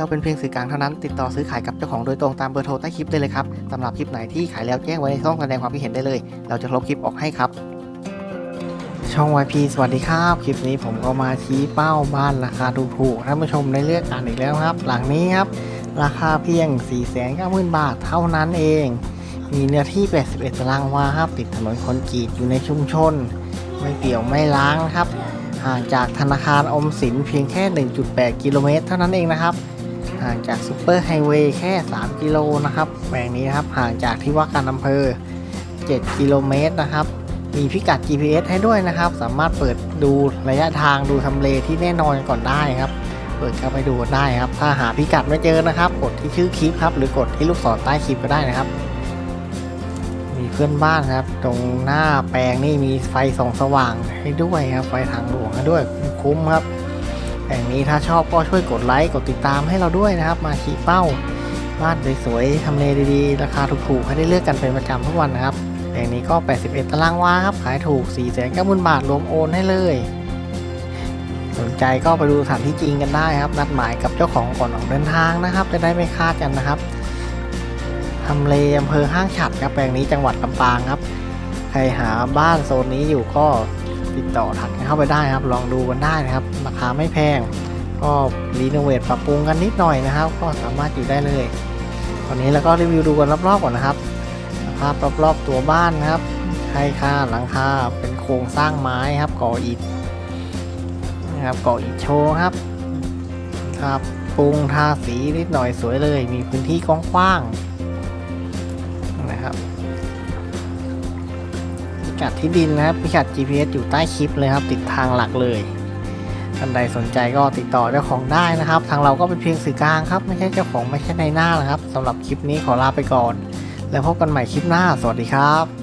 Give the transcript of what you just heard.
เราเป็นเพียงสื่อกลางเท่านั้น ติดต่อซื้อขายกับเจ้าของโดยตรงตามเบอร์โทรใต้คลิปได้เลยครับสำหรับคลิปไหนที่ขายแล้วแจ้งไว้ในช่องแสดงความคิดเห็นได้เลย เราจะลบคลิปออกให้ครับ ช่อง YP สวัสดีครับ คลิปนี้ผมก็มาชี้เป้าบ้านราคาถูกๆท่านผู้ชมได้เลือกอ่านอีกแล้วครับ หลังนี้ครับ ราคาเพียง 490,000 บาทเท่านั้นเอง มีเนื้อที่ 81 ตารางวาครับติดถนนคอนกรีตอยู่ในชุมชน ไม่เปี่ยวไม่ล้างครับห่างจากธนาคารอมสินเพียงแค่ 1.8 กิโลเมตรเท่านั้นเองนะครับ ห่างจากซูเปอร์ไฮเวย์แค่ 3 กิโลนะครับแปลงนี้นะครับห่างจากที่ว่าการอำเภอ 7 กิโลเมตรนะครับ มีพิกัด GPS ให้ด้วยนะครับ สามารถเปิดดูระยะทางดูทำเลที่แน่นอนก่อนได้ครับ เปิดเข้าไปดูได้ครับ ถ้าหาพิกัดไม่เจอนะครับ กดที่ชื่อคลิปครับ หรือกดที่ลูกศรใต้คลิปก็ได้นะครับ มีเพื่อนบ้านครับ ตรงหน้าแปลงนี่มีไฟส่องสว่างให้ด้วยครับ ไฟทางหลวงให้ด้วยคุ้มครับ แปลงนี้ถ้าชอบก็ช่วยกดไลค์กดติดตามให้เราด้วยนะครับ มาชี้เป้าบ้านสวยๆทำเลดีๆ ราคาถูกๆให้ได้เลือกกันเป็นประจำทุกวันนะครับแปลงนี้ก็ 81 ตารางวาครับ ขายถูก 4 9 0 0 0บาทรวมโอนให้เลย สนใจก็ไปดูสถานที่จริงกันได้ครับ นัดหมายกับเจ้าของก่อนออกเดินทางนะครับ จะได้ไม่คลาดกันนะครับทำเลอำเภอห้างฉัดครับแปลงนี้จังหวัดลำปางครับ ใครหาบ้านโซนนี้อยู่ก็ ติดต่อถัดกันเข้าไปได้ครับ ลองดูกันได้นะครับ ราคาไม่แพง ก็รีโนเวทปรับปรุงกันนิดหน่อยนะครับ ก็สามารถอยู่ได้เลยวันนี้แล้วก็รีวิวดูกันรอบๆก่อนนะครับสภาพรอบๆตัวบ้านนะครับใช่ค่ะหลังคาเป็นโครงสร้างไม้ครับก่ออิฐนะครับก่ออิฐโชว์ครับครับปรุงทาสีนิดหน่อยสวยเลย มีพื้นที่กว้างๆนะครับ กัดที่ดินนะครับพิกัด GPS อยู่ใต้คลิปเลยครับ ติดทางหลักเลยท่านใดสนใจก็ติดต่อเจ้าของได้นะครับ ทางเราก็เป็นเพียงสื่อกลางครับ ไม่ใช่เจ้าของไม่ใช่ในหน้านะครับสำหรับคลิปนี้ขอลาไปก่อน แล้วพบกันใหม่คลิปหน้า สวัสดีครับ